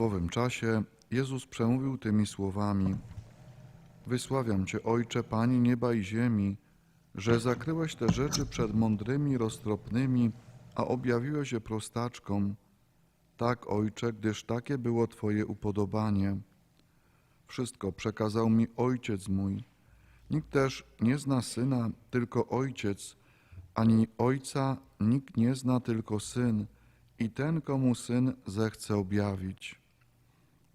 W owym czasie Jezus przemówił tymi słowami: Wysławiam Cię, Ojcze, Panie nieba i ziemi, że zakryłeś te rzeczy przed mądrymi, roztropnymi, a objawiłeś je prostaczkom. Tak, Ojcze, gdyż takie było Twoje upodobanie. Wszystko przekazał mi Ojciec mój. Nikt też nie zna Syna, tylko Ojciec, ani Ojca nikt nie zna, tylko Syn i ten, komu Syn zechce objawić.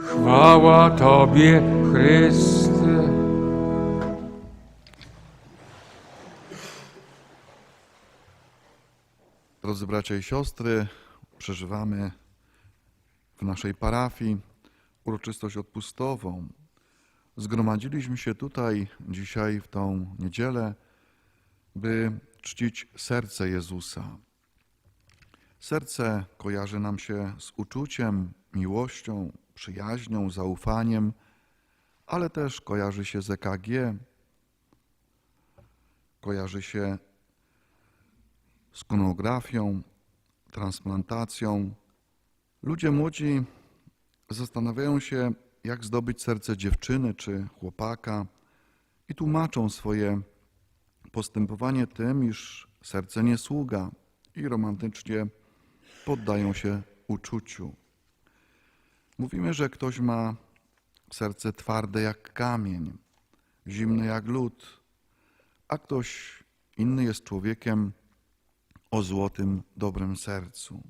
Chwała Tobie, Chryste. Drodzy bracia i siostry, przeżywamy w naszej parafii uroczystość odpustową. Zgromadziliśmy się tutaj dzisiaj w tą niedzielę, by czcić serce Jezusa. Serce kojarzy nam się z uczuciem, miłością, przyjaźnią, zaufaniem, ale też kojarzy się z EKG, kojarzy się z konografią, transplantacją. Ludzie młodzi zastanawiają się, jak zdobyć serce dziewczyny czy chłopaka i tłumaczą swoje postępowanie tym, iż serce nie sługa i romantycznie poddają się uczuciu. Mówimy, że ktoś ma serce twarde jak kamień, zimne jak lód, a ktoś inny jest człowiekiem o złotym, dobrym sercu.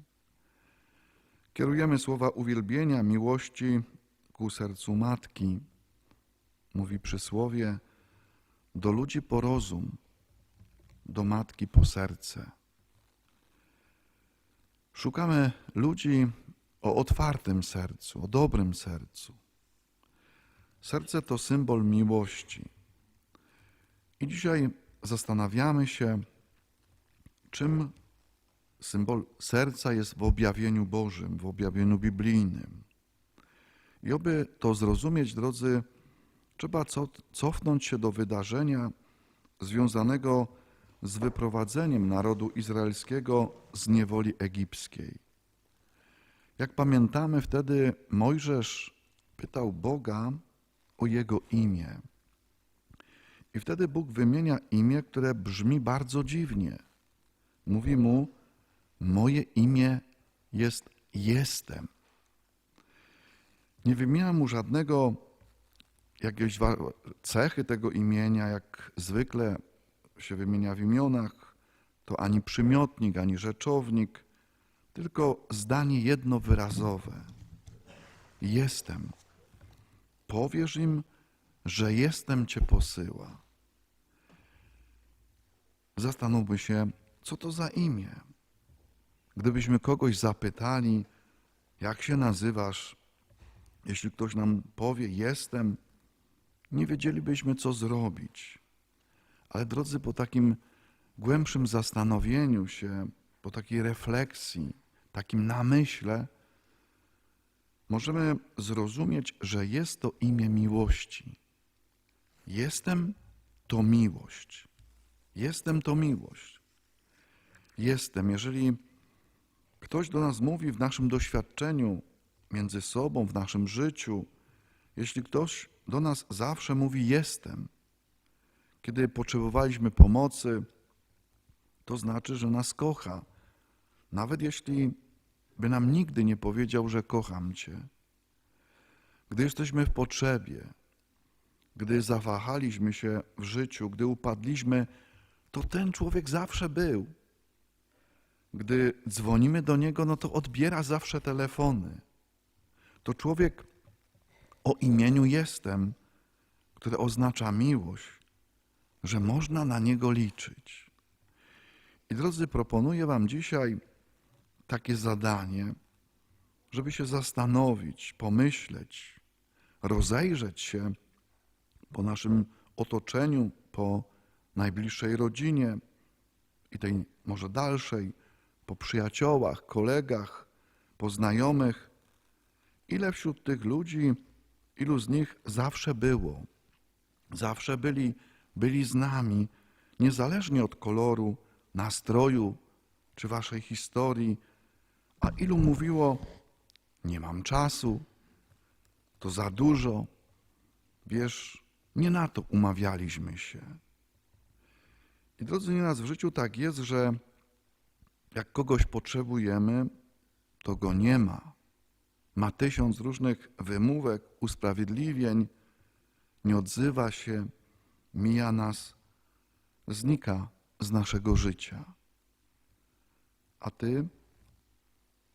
Kierujemy słowa uwielbienia, miłości ku sercu matki. Mówi przysłowie, do ludzi po rozum, do matki po serce. Szukamy ludzi o otwartym sercu, o dobrym sercu. Serce to symbol miłości. I dzisiaj zastanawiamy się, czym symbol serca jest w objawieniu Bożym, w objawieniu biblijnym. I aby to zrozumieć, drodzy, trzeba co- cofnąć się do wydarzenia związanego z wyprowadzeniem narodu izraelskiego z niewoli egipskiej. Jak pamiętamy, wtedy Mojżesz pytał Boga o jego imię. I wtedy Bóg wymienia imię, które brzmi bardzo dziwnie. Mówi mu: Moje imię jest Jestem. Nie wymienia mu żadnego jakiejś cechy tego imienia, jak zwykle się wymienia w imionach. To ani przymiotnik, ani rzeczownik, tylko zdanie jednowyrazowe. Jestem. Powiesz im, że jestem Cię posyła. Zastanówmy się, co to za imię. Gdybyśmy kogoś zapytali, jak się nazywasz, jeśli ktoś nam powie jestem, nie wiedzielibyśmy, co zrobić. Ale drodzy, po takim głębszym zastanowieniu się, po takiej refleksji, takim namyśle, możemy zrozumieć, że jest to imię miłości. Jestem to miłość. Jestem to miłość. Jestem. Jeżeli ktoś do nas mówi w naszym doświadczeniu, między sobą, w naszym życiu, jeśli ktoś do nas zawsze mówi jestem, kiedy potrzebowaliśmy pomocy, to znaczy, że nas kocha. Nawet jeśli by nam nigdy nie powiedział, że kocham Cię. Gdy jesteśmy w potrzebie, gdy zawahaliśmy się w życiu, gdy upadliśmy, to ten człowiek zawsze był. Gdy dzwonimy do niego, no to odbiera zawsze telefony. To człowiek o imieniu jestem, które oznacza miłość, że można na niego liczyć. I drodzy, proponuję Wam dzisiaj takie zadanie, żeby się zastanowić, pomyśleć, rozejrzeć się, po naszym otoczeniu, po najbliższej rodzinie i tej może dalszej, po przyjaciołach, kolegach, po znajomych. Ile wśród tych ludzi, ilu z nich zawsze było, zawsze byli, byli z nami, niezależnie od koloru, nastroju czy waszej historii, a ilu mówiło: Nie mam czasu, to za dużo. Wiesz, nie na to umawialiśmy się. I drodzy, nieraz w życiu tak jest, że jak kogoś potrzebujemy, to go nie ma. Ma tysiąc różnych wymówek, usprawiedliwień, nie odzywa się, mija nas, znika z naszego życia. A ty,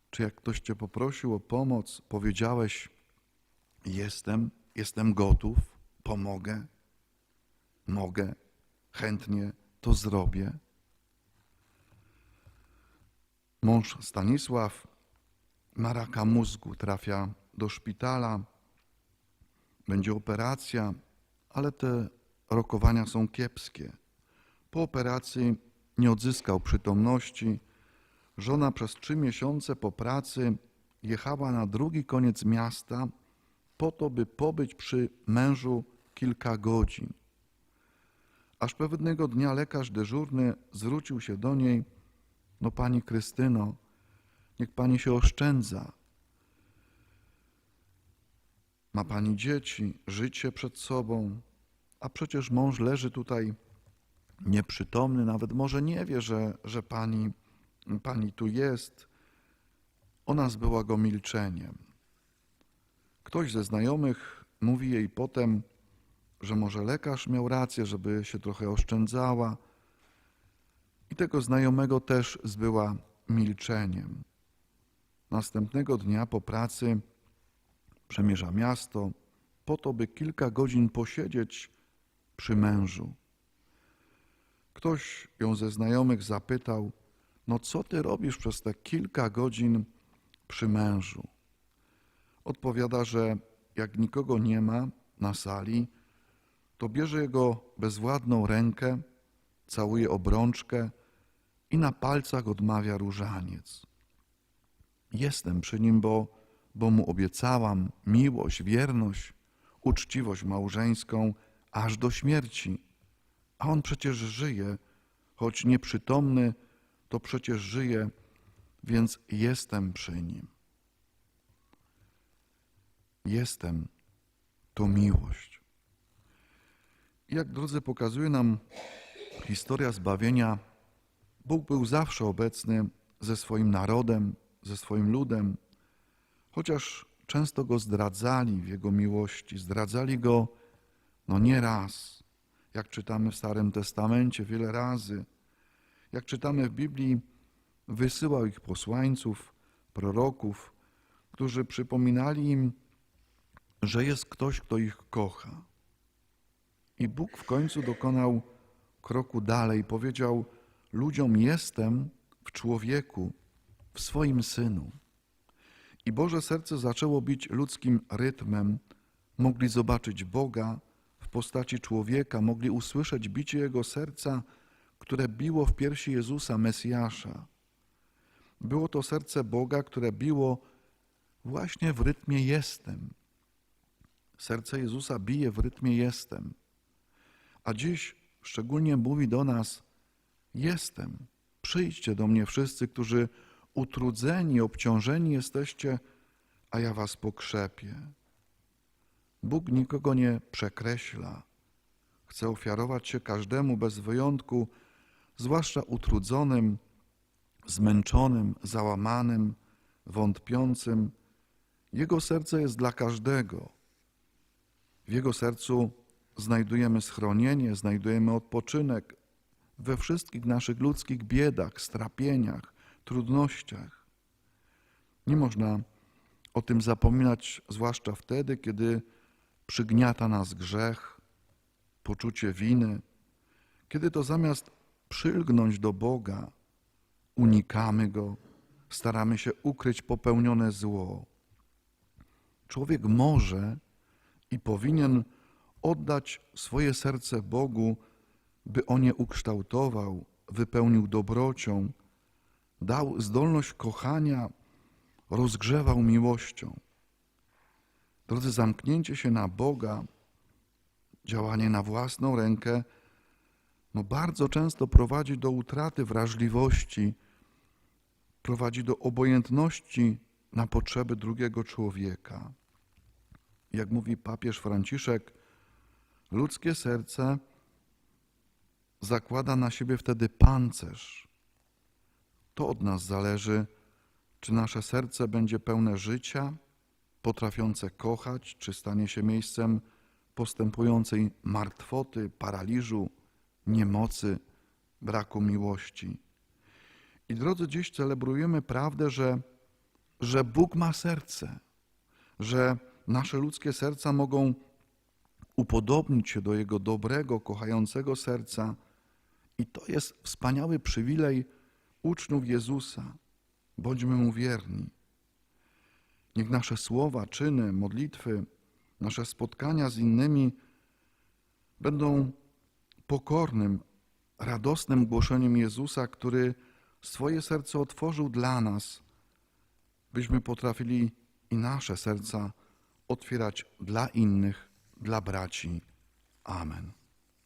czy jak ktoś cię poprosił o pomoc, powiedziałeś: Jestem, jestem gotów, pomogę, mogę, chętnie to zrobię. Mąż Stanisław ma raka mózgu, trafia do szpitala, będzie operacja, ale te rokowania są kiepskie. Po operacji nie odzyskał przytomności. Żona przez trzy miesiące po pracy jechała na drugi koniec miasta po to, by pobyć przy mężu kilka godzin. Aż pewnego dnia lekarz dyżurny zwrócił się do niej: No, pani Krystyno, niech pani się oszczędza. Ma pani dzieci, życie przed sobą, a przecież mąż leży tutaj nieprzytomny, nawet może nie wie, że, że pani, pani tu jest. Ona zbyła go milczeniem. Ktoś ze znajomych mówi jej potem, że może lekarz miał rację, żeby się trochę oszczędzała. I tego znajomego też zbyła milczeniem. Następnego dnia po pracy przemierza miasto po to, by kilka godzin posiedzieć przy mężu. Ktoś ją ze znajomych zapytał: No, co ty robisz przez te kilka godzin przy mężu? Odpowiada, że jak nikogo nie ma na sali, to bierze jego bezwładną rękę, całuje obrączkę i na palcach odmawia różaniec. Jestem przy nim, bo, bo mu obiecałam miłość, wierność, uczciwość małżeńską aż do śmierci. A on przecież żyje, choć nieprzytomny, to przecież żyje, więc jestem przy nim. Jestem to miłość. Jak drodzy pokazuje nam historia zbawienia, Bóg był zawsze obecny ze swoim narodem, ze swoim ludem, chociaż często go zdradzali w jego miłości, zdradzali go no nie raz, jak czytamy w Starym Testamencie wiele razy, jak czytamy w Biblii, wysyłał ich posłańców, proroków, którzy przypominali im, że jest ktoś, kto ich kocha. I Bóg w końcu dokonał kroku dalej, powiedział ludziom: Jestem w człowieku, w swoim synu. I Boże serce zaczęło bić ludzkim rytmem. Mogli zobaczyć Boga w postaci człowieka, mogli usłyszeć bicie Jego serca, które biło w piersi Jezusa, Mesjasza. Było to serce Boga, które biło właśnie w rytmie jestem. Serce Jezusa bije w rytmie jestem. A dziś szczególnie mówi do nas: Jestem. Przyjdźcie do mnie wszyscy, którzy utrudzeni, obciążeni jesteście, a ja was pokrzepię. Bóg nikogo nie przekreśla. Chce ofiarować się każdemu bez wyjątku, zwłaszcza utrudzonym, zmęczonym, załamanym, wątpiącym. Jego serce jest dla każdego. W Jego sercu znajdujemy schronienie, znajdujemy odpoczynek we wszystkich naszych ludzkich biedach, strapieniach, trudnościach. Nie można o tym zapominać, zwłaszcza wtedy, kiedy przygniata nas grzech, poczucie winy, kiedy to zamiast przylgnąć do Boga, unikamy Go, staramy się ukryć popełnione zło. Człowiek może i powinien oddać swoje serce Bogu, by on je ukształtował, wypełnił dobrocią, dał zdolność kochania, rozgrzewał miłością. Drodzy, zamknięcie się na Boga, działanie na własną rękę, no bardzo często prowadzi do utraty wrażliwości, prowadzi do obojętności na potrzeby drugiego człowieka. Jak mówi papież Franciszek, ludzkie serce zakłada na siebie wtedy pancerz. To od nas zależy, czy nasze serce będzie pełne życia, potrafiące kochać, czy stanie się miejscem postępującej martwoty, paraliżu, niemocy, braku miłości. I drodzy, dziś celebrujemy prawdę, że, że Bóg ma serce, że nasze ludzkie serca mogą upodobnić się do Jego dobrego, kochającego serca. I to jest wspaniały przywilej uczniów Jezusa. Bądźmy Mu wierni. Niech nasze słowa, czyny, modlitwy, nasze spotkania z innymi będą pokornym, radosnym głoszeniem Jezusa, który swoje serce otworzył dla nas, byśmy potrafili i nasze serca otwierać dla innych, dla braci. Amen.